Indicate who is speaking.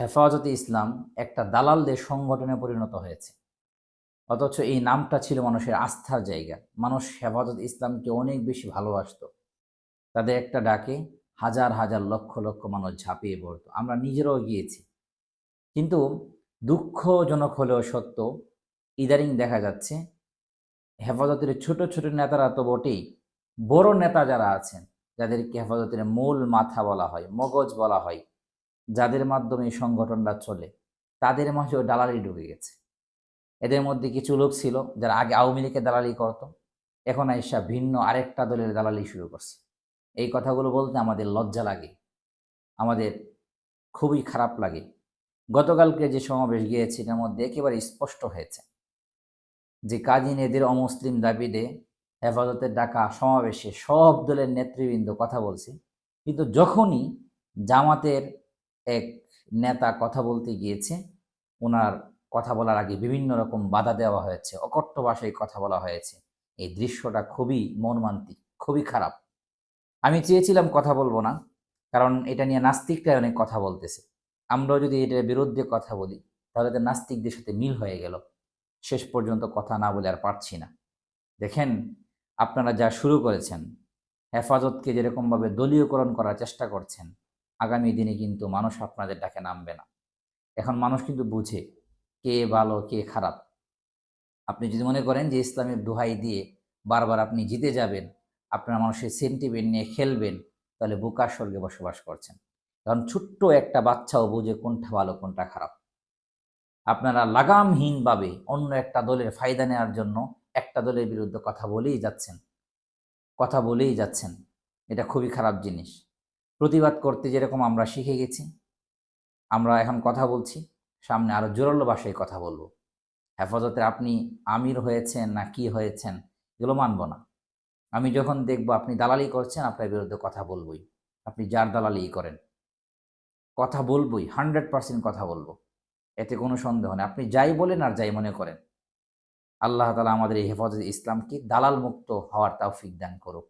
Speaker 1: হেফাজতে ইসলাম একটা দালালদের সংগঠনে পরিণত হয়েছে। অথচ এই নামটা ছিল মানুষের আস্থার জায়গা। মানুষ হেফাজত ইসলামকে অনেক বেশি ভালোবাসতো। তাদের একটা ডাকে হাজার হাজার লক্ষ লক্ষ মানুষ ঝাঁপিয়ে পড়তো। আমরা নিজেরাও গিয়েছি। কিন্তু দুঃখজনক হলেও সত্য ইদারিং দেখা যাচ্ছে হেফাজতের ছোট ছোট নেতারা তো বটেই। বড় নেতা যারা আছেন, যাদেরকে হেফাজতের মূল মাথা বলা হয়, মগজ বলা হয় যাদের মাধ্যমে এই সংগঠনটা চলে, তাদের মাঝেও দালালি ঢুকে গেছে। এদের মধ্যে কিছু লোক ছিল যারা আগে আওয়ামী লীগের দালালি করতো, এখন আইসা ভিন্ন আরেকটা দলের দালালি শুরু করছে। এই কথাগুলো বলতে আমাদের লজ্জা লাগে, আমাদের খুবই খারাপ লাগে। গতকালকে যে সমাবেশ গিয়েছে, এটার মধ্যে একেবারে স্পষ্ট হয়েছে যে কাজী নেদের অমুসলিম দাবিতে হেফাজতের ডাকা সমাবেশে সব দলের নেতৃবৃন্দ কথা বলছে। কিন্তু যখনই জামাতের এক নেতা কথা বলতে গিয়েছে। ওনার কথা বলার আগে বিভিন্ন রকম বাধা দেওয়া হয়েছে, অকট্ট ভাষায় কথা বলা হয়েছে। এই দৃশ্যটা খুবই মর্মান্তিক, খুবই খারাপ। আমি চেয়েছিলাম কথা বলব না, কারণ এটা নিয়ে নাস্তিকরাই অনেক কথা বলতেছে। আমরাও যদি এটার বিরুদ্ধে কথা বলি, তাহলে তো নাস্তিকদের সাথে মিল হয়ে গেল। শেষ পর্যন্ত কথা না বলে আর পারছি না। দেখেন, আপনারা যা শুরু করেছেন, হেফাজতকে যেরকমভাবে দলীয়করণ করার চেষ্টা করছেন আগামী দিনে কিন্তু মানুষ আপনাদের ডাকে নামবে না। এখন মানুষ কিন্তু বুঝে কে ভালো, কে খারাপ। আপনি যদি মনে করেন যে ইসলামের দোহাই দিয়ে বারবার আপনি জিতে যাবেন, আপনার মানুষের সেন্টিমেন্ট নিয়ে খেলবেন, তাহলে বোকার স্বর্গে বসবাস করছেন। কারণ ছোট্ট একটা বাচ্চাও বুঝে কোনটা ভালো, কোনটা খারাপ। আপনারা লাগামহীনভাবে অন্য একটা দলের ফায়দা নেওয়ার জন্য একটা দলের বিরুদ্ধে কথা বলেই যাচ্ছেন। কথা বলেই যাচ্ছেন। এটা খুবই খারাপ জিনিস। প্রতিবাদ করতে যেরকম আমরা শিখে গেছি, আমরা এখন কথা বলছি, সামনে আরও জোরালো ভাষায় কথা বলব। হেফাজতে আপনি আমির হয়েছেন না কি হয়েছেন, এগুলো মানব না। আমি যখন দেখব আপনি দালালি করছেন, আপনার বিরুদ্ধে কথা বলবই। আপনি যার দালালি করেন, কথা বলবই, হান্ড্রেড পার্সেন্ট কথা বলব। এতে কোনো সন্দেহ নেই, আপনি যাই বলেন আর যাই মনে করেন। আল্লাহ তালা আমাদের এই হেফাজত ইসলামকে দালাল মুক্ত হওয়ার তৌফিক দান করুক।